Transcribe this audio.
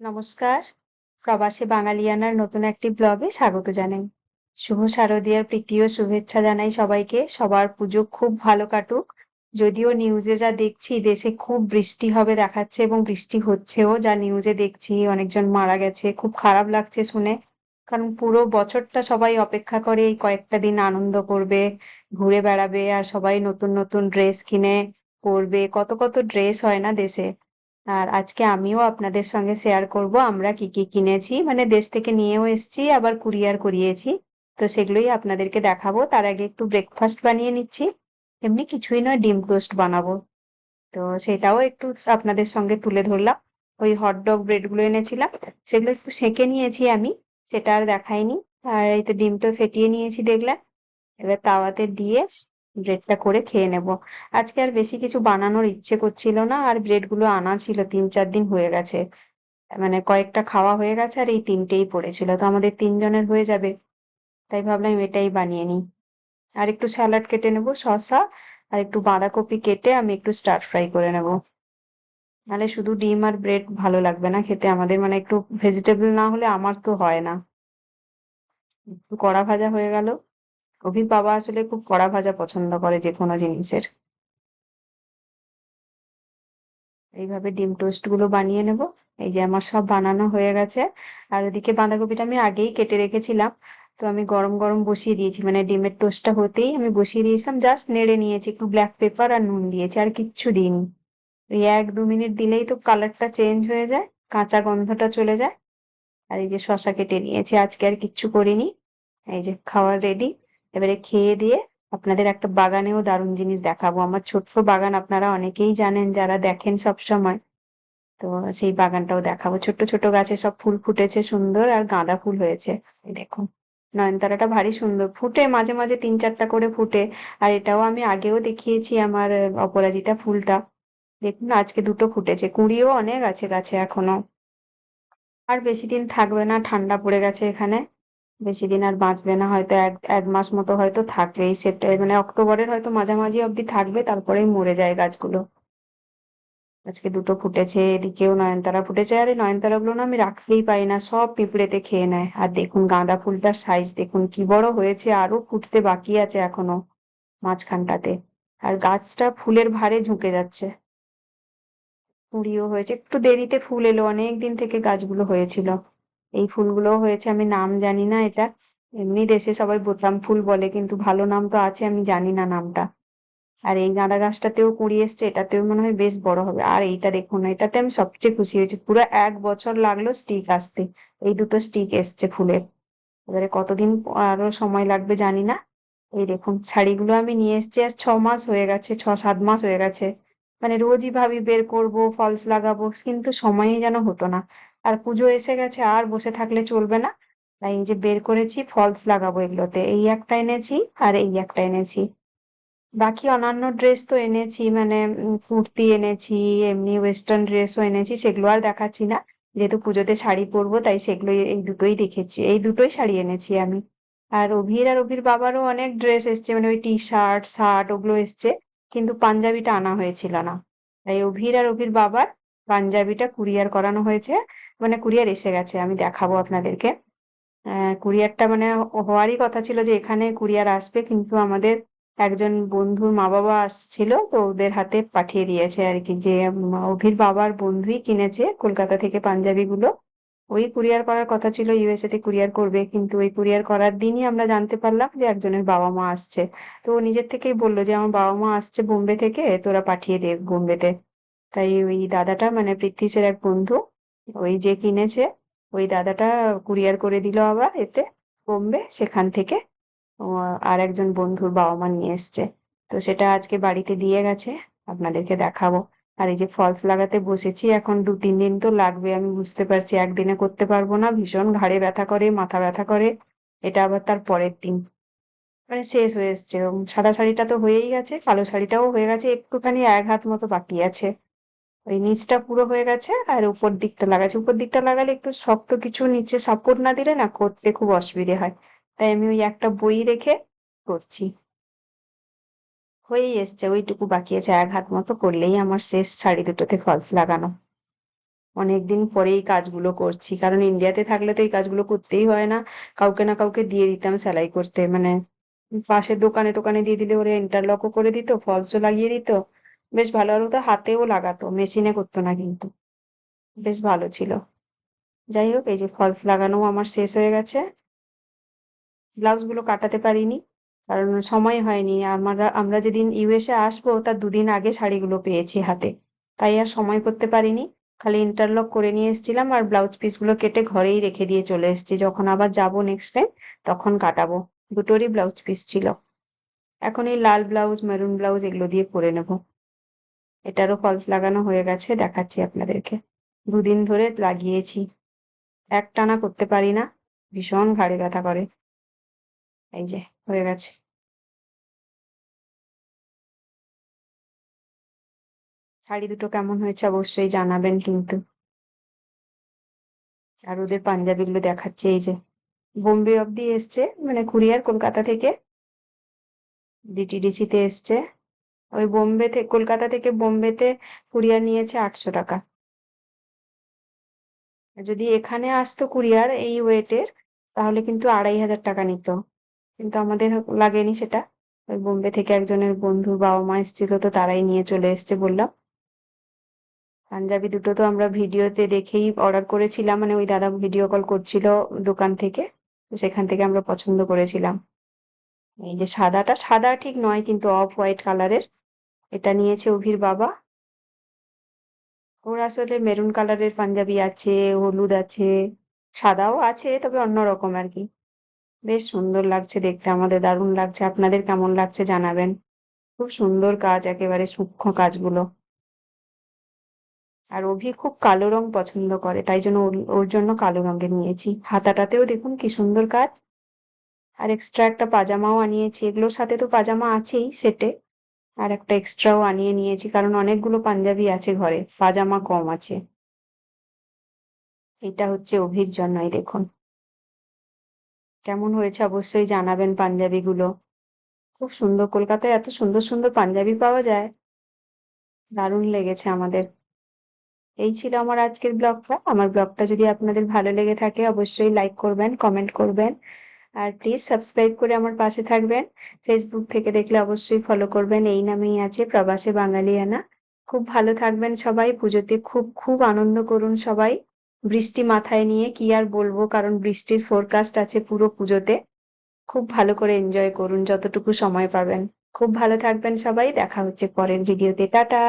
নমস্কার। প্রবাসী বাঙালিয়ানার নতুন একটি ব্লগে স্বাগত জানাই। শুভ শারদীয়ার ও শুভেচ্ছা জানাই সবাইকে। সবার পুজো খুব ভালো কাটুক। যদিও নিউজে যা দেখছি, দেশে খুব বৃষ্টি হবে দেখাচ্ছে এবং বৃষ্টি হচ্ছেও যা নিউজে দেখছি, অনেকজন মারা গেছে। খুব খারাপ লাগছে শুনে। কারণ পুরো বছরটা সবাই অপেক্ষা করে এই কয়েকটা দিন আনন্দ করবে, ঘুরে বেড়াবে আর সবাই নতুন নতুন ড্রেস কিনে পরবে। কত কত ড্রেস হয় না দেশে। আর আজকে আমিও আপনাদের সঙ্গে শেয়ার করব, আমরা কি কি কিনেছি। মানে দেশ থেকে নিয়েও এসেছি, আবার কুরিয়ার করিয়েছি। তো সেগুলোই আপনাদেরকে দেখাবো। তার আগে একটু ব্রেকফাস্ট বানিয়ে নিচ্ছি। এমনি কিছুই নয়, ডিম টোস্ট বানাবো। তো সেটাও একটু আপনাদের সঙ্গে তুলে ধরলাম। ওই হটডগ ব্রেডগুলো এনেছিলাম, সেগুলো একটু সেঁকে নিয়েছি আমি, সেটা আর দেখাইনি। আর এই তো ডিমটা ফেটিয়ে নিয়েছি দেখলেন। এবার তাওয়াতে দিয়ে ব্রেডটা করে খেয়ে নেব। আজকে আর বেশি কিছু বানানোর ইচ্ছে করছিল না, আর ব্রেডগুলো আনা ছিল, তিন চার দিন হয়ে গেছে। মানে কয়েকটা খাওয়া হয়ে গেছে, আর এই তিনটেই পড়েছিল। তো আমাদের তিনজনের হয়ে যাবে। তাই ভাবলাম এটাই বানিয়ে নিই। আর একটু স্যালাড কেটে নেব, শসা, আর একটু বাঁধাকপি কেটে আমি একটু স্টার ফ্রাই করে নেব। নাহলে শুধু ডিম আর ব্রেড ভালো লাগবে না খেতে। আমাদের মানে একটু ভেজিটেবল না হলে আমার তো হয় না। একটু কড়া ভাজা হয়ে গেল। অভির বাবা আসলে খুব কড়া ভাজা পছন্দ করে যে কোনো জিনিসের। এইভাবে ডিম টোস্টগুলো বানিয়ে নেব। এই যে আমার সব বানানো হয়ে গেছে। আর ওদিকে বাঁধাকপিটা আমি আগেই কেটে রেখেছিলাম। তো আমি গরম গরম বসিয়ে দিয়েছি। মানে ডিমের টোস্টটা হতেই আমি বসিয়ে দিয়েছিলাম। জাস্ট নেড়ে নিয়েছি। একটু ব্ল্যাক পেপার আর নুন দিয়েছি। আর কিচ্ছু দিইনি। ওই এক দু মিনিট দিলেই তো কালারটা চেঞ্জ হয়ে যায়। কাঁচা গন্ধটা চলে যায়। আর এই যে শশা কেটে নিয়েছি। আজকে আর কিচ্ছু করিনি। এই যে খাওয়ার রেডি এবারে খেয়ে দিয়ে আপনাদের একটা বাগানেও দারুণ জিনিস দেখাবো। আমার ছোট্ট বাগান আপনারা অনেকেই জানেন যারা দেখেন সব সময়। তো সেই বাগানটাও দেখাবো। ছোট্ট ছোট গাছে সব ফুল ফুটেছে, সুন্দর আর গাঁদা ফুল হয়েছে। দেখুন, নয়নতারাটা ভারী সুন্দর। ফুটে, মাঝে মাঝে তিন চারটা করে ফুটে। আর এটাও আমি আগেও দেখিয়েছি আমার অপরাজিতা ফুলটা। দেখুন, আজকে দুটো ফুটেছে। কুড়িও অনেক আছে গাছে এখনও। আর বেশি দিন থাকবে না, ঠান্ডা পড়ে গেছে এখানে। বেশি দিন আর বাঁচবে না, হয়তো এক এক মাস মতো হয়তো থাকবে এই সেপ্টে মানে অক্টোবরের হয়তো মাঝামাঝি অব্দি থাকবে, তারপরেই মরে যায় গাছগুলো। আজকে দুটো ফুটেছে, এদিকেও নয়নতারা ফুটেছে। আর নয়নতারা গুলো না আমি রাখতেই পারি না, সব পিঁপড়েতে খেয়ে নেয়। আর দেখুন গাঁদা ফুলটার সাইজ দেখুন কি বড় হয়েছে, আরও ফুটতে বাকি আছে এখনও মাঝখানটাতে। আর গাছটা ফুলের ভারে ঝুঁকে যাচ্ছে। কুঁড়িও হয়েছে, একটু দেরিতে ফুল এলো, অনেক দিন থেকে গাছগুলো হয়েছিল। এই ফুলগুলোও হয়েছে, আমি নাম জানি না এটা। এমনি দেশে সবাই বোতাম ফুল বলে, কিন্তু ভালো নাম তো আছে, আমি জানি না নামটা। আর এই গাঁদা গাছটাতেও কুড়ি এসছে, এটাতেও মনে হয় বেশ বড় হবে। আর এইটা দেখুন এটাতে আমি সবচেয়ে খুশি হয়েছি। পুরো এক বছর লাগল স্টিক আসতে, এই দুটো স্টিক এসছে ফুলের। এবারে কতদিন আরও সময় লাগবে জানি না। এই দেখুন, শাড়িগুলো আমি নিয়ে এসছি, আর ছ মাস হয়ে গেছে, ছ সাত মাস হয়ে গেছে। মানে রোজই ভাবি বের করব, ফলস লাগাবো, কিন্তু সময়ই যেন হতো না। আর পুজো এসে গেছে, আর বসে থাকলে চলবে না। তাই যে বের করেছি, ফলস লাগাবো এগুলোতে। এই একটা এনেছি আর এই একটা এনেছি। বাকি অন্যান্য ড্রেস তো এনেছি মানে কুর্তি এনেছি, এমনি ওয়েস্টার্ন ড্রেসও এনেছি, সেগুলো আর দেখাচ্ছি না। যেহেতু পুজোতে শাড়ি পরবো, তাই সেগুলো এই দুটোই দেখেছি। এই দুটোই শাড়ি এনেছি আমি। আর অভির আর অভির বাবারও অনেক ড্রেস এসছে মানে ওই টি শার্ট শার্ট ওগুলো এসছে। কিন্তু পাঞ্জাবিটা আনা হয়েছিল না। তাই অভির আর অভির বাবার পাঞ্জাবিটা কুরিয়ার করানো হয়েছে। মানে কুরিয়ার এসে গেছে, আমি দেখাবো আপনাদেরকে। কুরিয়ারটা মানে হওয়ারই কথা ছিল যে এখানে কুরিয়ার আসবে, কিন্তু আমাদের একজন বন্ধুর মা বাবা আসছিল, তো ওদের হাতে পাঠিয়ে দিয়েছে আর কি, যে অভির বাবার বন্ধুই কিনেছে কলকাতা থেকে পাঞ্জাবি গুলো ওই কুরিয়ার করার কথা ছিল ইউএসএ তে কুরিয়ার করবে, কিন্তু ওই কুরিয়ার করার দিনই আমরা জানতে পারলাম যে একজনের বাবা মা আসছে। তো ও নিজের থেকেই বলল যে, আমার বাবা মা আসছে বোম্বে থেকে, তোরা পাঠিয়ে দে বোম্বেতে। তাই ওই দাদাটা মানে পৃথ্বীশের এক বন্ধু, ওই যে কিনেছে, ওই দাদাটা কুরিয়ার করে দিল আবার এতে বোম্বে সেখান থেকে। আর একজন বন্ধুর বাবা মা নিয়ে এসছে। তো সেটা আজকে বাড়িতে দিয়ে গেছে, আপনাদেরকে দেখাবো। আর এই যে ফলস লাগাতে বসেছি, এখন দু তিন দিন তো লাগবে, আমি বুঝতে পারছি, একদিনে করতে পারব না, ভীষণ ঘাড়ে ব্যথা করে, মাথা ব্যথা করে, এটা আবার তার পরের দিন। মানে শেষ হয়ে এসছে সাদা শাড়িটা তো হয়েই গেছে, কালো শাড়িটাও হয়ে গেছে, একটুখানি এক হাত মতো বাকি আছে। ওই নিচটা পুরো হয়ে গেছে আর উপর দিকটা লাগাচ্ছে। উপর দিকটা লাগালে একটু শক্ত কিছু নিচে সাপোর্ট না দিলে না করতে খুব অসুবিধে হয়। তাই আমি ওই একটা বই রেখে করছি। হয়েই এসছে, ওইটুকু বাকি আছে। এক হাত মতো করলেই আমার শেষ শাড়ি দুটোতে ফলস লাগানো। অনেকদিন পরে এই কাজগুলো করছি। কারণ ইন্ডিয়াতে থাকলে তো এই কাজগুলো করতেই হয় না। কাউকে না কাউকে দিয়ে দিতাম সেলাই করতে। মানে পাশের দোকানে টোকানে দিয়ে দিলে ওরা ইন্টারলকও করে দিত ফলসও লাগিয়ে দিত। বেশ ভালো ভালো তো হাতেও লাগাতো মেশিনে করতো না কিন্তু। বেশ ভালো ছিল। যাই হোক, এই যে ফলস লাগানো আমার শেষ হয়ে গেছে। ব্লাউজগুলো কাটাতে পারিনি, কারণ সময় হয়নি। আমরা আমরা যেদিন ইউএসএ আসব, তার দুদিন আগে শাড়িগুলো পেয়েছি হাতে। তাই আর সময় করতে পারিনি। খালি ইন্টারলক করে নিয়ে এসেছিলাম আর ব্লাউজ পিসগুলো কেটে ঘরেই রেখে দিয়ে চলে এসেছি। যখন আবার যাব নেক্সট টাইম তখন কাটাবো। দুটোরই ব্লাউজ পিস ছিল। এখন এই লাল ব্লাউজ মেরুন ব্লাউজ এগুলো দিয়ে পরে নেব। এটারও ফলস লাগানো হয়ে গেছে, দেখাচ্ছি আপনাদেরকে। দুদিন ধরে লাগিয়েছি। এক টানা করতে পারি না, ভীষণ ঘাড়ে ব্যথা করে। এই যে, হয়ে গেছে। শাড়ি দুটো কেমন হয়েছে অবশ্যই জানাবেন কিন্তু। আর ওদের পাঞ্জাবিগুলো দেখাচ্ছে, এই যে। বোম্বে অব্দি এসছে মানে কুরিয়ার কলকাতা থেকে। ডিটিডিসি তে এসছে। ওই বোম্বে থেকে কলকাতা থেকে বোম্বেতে কুরিয়ার নিয়েছে আটশো টাকা। যদি এখানে আসতো কুরিয়ার এই ওয়েটের, তাহলে কিন্তু আড়াই হাজার টাকা নিত। কিন্তু আমাদের লাগেনি সেটা। ওই বোম্বে থেকে একজনের বন্ধু বাবা মা এসেছিল তো তারাই নিয়ে চলে এসছে বললাম। পাঞ্জাবি দুটো তো আমরা ভিডিওতে দেখেই অর্ডার করেছিলাম। মানে ওই দাদা ভিডিও কল করছিল দোকান থেকে, তো সেখান থেকে আমরা পছন্দ করেছিলাম। এই যে সাদাটা, সাদা ঠিক নয় কিন্তু অফ হোয়াইট কালারের এটা নিয়েছে অভির বাবা। ওর আসলে মেরুন কালারের পাঞ্জাবি আছে, হলুদ আছে, সাদাও আছে, তবে অন্যরকম আর কি। বেশ সুন্দর লাগছে দেখতে, আমাদের দারুণ লাগছে। আপনাদের কেমন লাগছে জানাবেন। খুব সুন্দর কাজ, একেবারে সূক্ষ্ম কাজগুলো। আর অভি খুব কালো রং পছন্দ করে, তাই জন্য ওর জন্য কালো রঙের নিয়েছি। হাতাটাতেও দেখুন কি সুন্দর কাজ। আর এক্সট্রা একটা পাজামাও আনিয়েছি, এগুলোর সাথে তো পাজামা আছেই, সেটে। আর একটা এক্সট্রাও আনিয়ে নিয়েছি, কারণ অনেকগুলো পাঞ্জাবি আছে ঘরে, পাজামা কম আছে। এটা হচ্ছে অভির জন্যই, দেখুন। কেমন হয়েছে অবশ্যই জানাবেন পাঞ্জাবিগুলো। খুব সুন্দর, কলকাতায় এত সুন্দর সুন্দর পাঞ্জাবি পাওয়া যায়। দারুণ লেগেছে আমাদের। এই ছিল আমার আজকের ব্লগটা। আমার ব্লগটা যদি আপনাদের ভালো লেগে থাকে, অবশ্যই লাইক করবেন কমেন্ট করবেন। আর প্লিজ সাবস্ক্রাইব করে আমার পাশে থাকবেন। ফেসবুক থেকে দেখলে অবশ্যই ফলো করবেন। এই নামেই আছে প্রবাসে বাঙালিয়ানা। খুব ভালো থাকবেন সবাই। পুজোতে খুব খুব আনন্দ করুন সবাই। বৃষ্টি মাথায় নিয়ে কি আর বলব, কারণ বৃষ্টির ফোরকাস্ট আছে পুরো পুজোতে। খুব ভালো করে এনজয় করুন যতটুকু সময় পাবেন। খুব ভালো থাকবেন সবাই। দেখা হচ্ছে পরের ভিডিওতে টাটা!